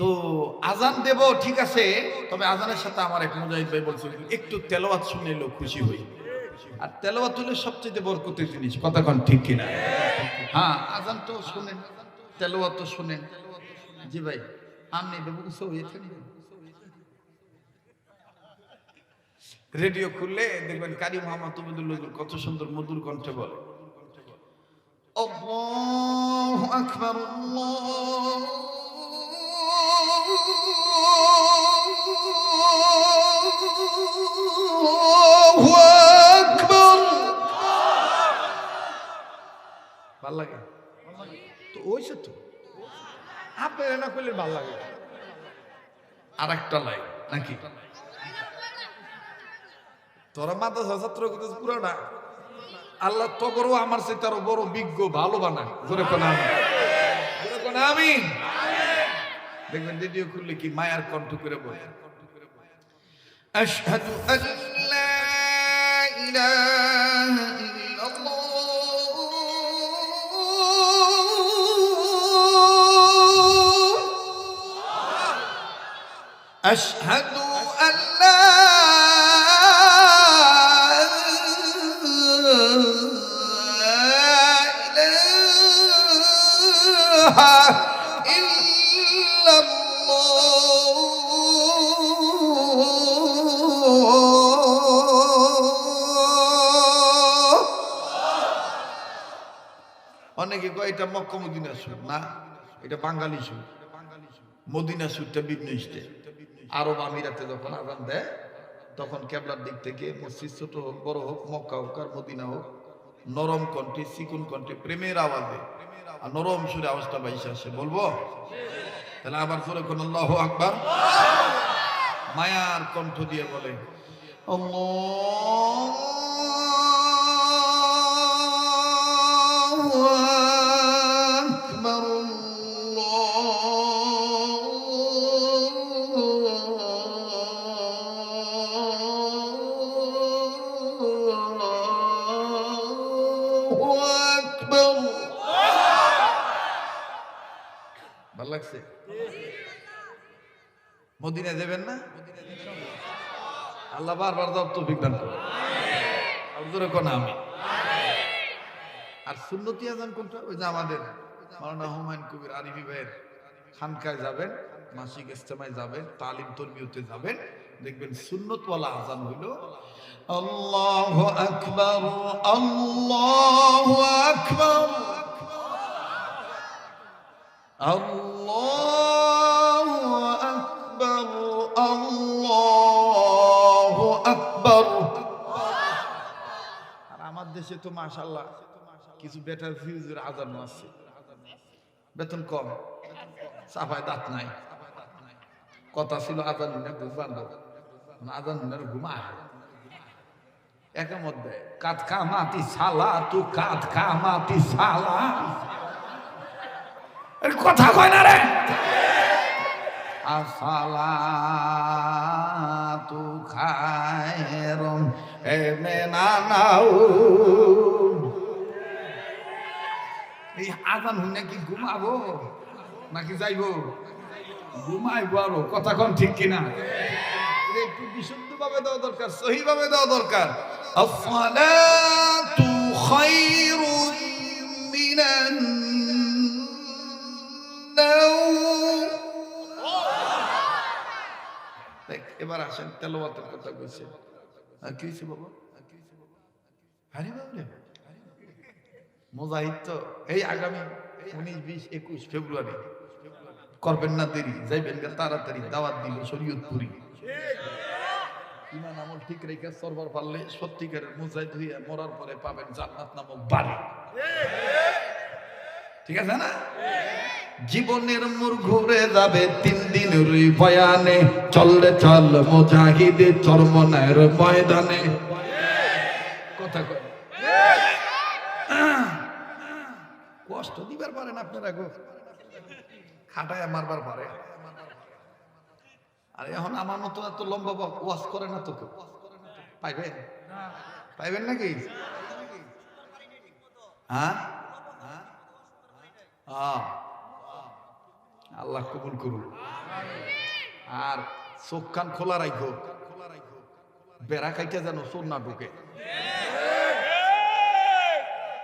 তো আজান দেব, ঠিক আছে, তবে আজানের সাথে আমার এক মুজাহিদ ভাই বলছিল একটু তেলাওয়াত শুনে লোক খুশি হই। আর তেলাওয়াত হলো সবচেয়ে বরকতের জিনিস, কথা কন ঠিক কিনা? হ্যাঁ আজান তো শুনেন, তেলাওয়াত তো শুনেন। জি ভাই আমনি বাবু কিছু হয়েছে রেডিও খুললে দেখবেন কারি মোহাম্মদ তবিদুল নজরুল কত সুন্দর মধুর কণ্ঠে বলে। আল্লাহু আকবার, আল্লাহু ভালো লাগে? তো ওইসে তো। আপনার না করলে ভালো লাগে। আর একটা লাই নাকি? তোরা মাদ্রাসা ছাত্র করতেছ পুরাটা আল্লাহ তগরও আমার সে তারও বড় বিজ্ঞ ভালো বানা জোরে কোন আমি জোরে কোন আমি দেখবেন রেডিও খুললে কি মায়ার কণ্ঠ করে বলে। আশহাদু আন লা ইলাহা أشهد أن لا إله إلا الله অনেকে কয় এটা মক্কা মদিনা সুর না এটা বাঙালি সুর মদিনা সুরটা বিভিন্ন স্টেট আরব আমিরাতে যখন আজান দেয়, তখন কেবলার দিক থেকে মসজিদ ছোট হোক, বড় হোক, মক্কা হোক আর মদিনা হোক, নরম কণ্ঠে চিকুন কণ্ঠে প্রেমের আওয়াজে, আর নরম সুরে আওয়াজটা বাইশে আসে। বলব? তাহলে আবার সুরে কোন আল্লাহ আকবার? মায়ার কণ্ঠ দিয়ে বলে, আল্লাহু লাগছে? মদিনা দেবেন না? আল্লাহ বারবার দাও আর জোরে কোন আমি আর সুন্নতি আজান কোনটা? ওই যে আমাদের মাওলানা হুমায়ুন কবির আরিফি ভাইয়ের খানকায় যাবেন, মাসিক ইস্তেমায় যাবেন, তালিম তরবিয়তে যাবেন। দেখবেন সুন্নতওয়ালা আজান হইল, আল্লাহ আকবার, আল্লাহ আর আমার দেশে তো মাশাল্লাহ কিছু বেটার ফিউজের আজানো আছে। বেতন কম সাফায় দাঁত নাই। কথা ছিল আজান হুনে ঘুম বান্ধব আজান হুনের ঘুম একের মধ্যে কাত কামাতি সালা, তু কাত কামাতি সালা। কথা কয় না রে। আসালা তু খায়রম এ মেনানাউ এই আজান হুনে কি ঘুমাবো নাকি যাইবো ঘুমাইবো আরো কথা কন ঠিক কিনা এটা একটু বিশুদ্ধ ভাবে দেওয়া দরকার সহি ভাবে দেওয়া দরকার الصلاة خير من النوم দেখ, এবার আসেন তেলাওয়াতের কথা কইছে আর কি হয়েছে বাবা হারি বাবলে মুজাহিদ তো এই আগামী উনিশ বিশ একুশ ফেব্রুয়ারি করবেন না দেরি যাইবেন গা তাড়াতাড়ি দাওয়াত দিল শরীয়তপুরি ইমান আমল ঠিক রেখে সরবার পারলে সত্যিকারের মুজাহিদ হইয়া মরার পরে পাবেন জান্নাত নামক বাড়ি ঠিক আছে না? জীবনের মোর ঘুরে যাবে তিন দিনের বয়ানে। চললে চল মুজাহিদে চরমনের ময়দানে। কথা কষ্ট দিবার পারেন আপনারা গো। খাটায় মারবার পারে। আর এখন আমার মতো এত লম্বা ওয়াশ করে না তো কেউ পাইবেন? পাইবেন নাকি? হ্যাঁ? আল্লাহ কবুল করুন। আর চোখ কান খোলা রাখো বেড়া খাইতে যেন চোর না ঢুকে।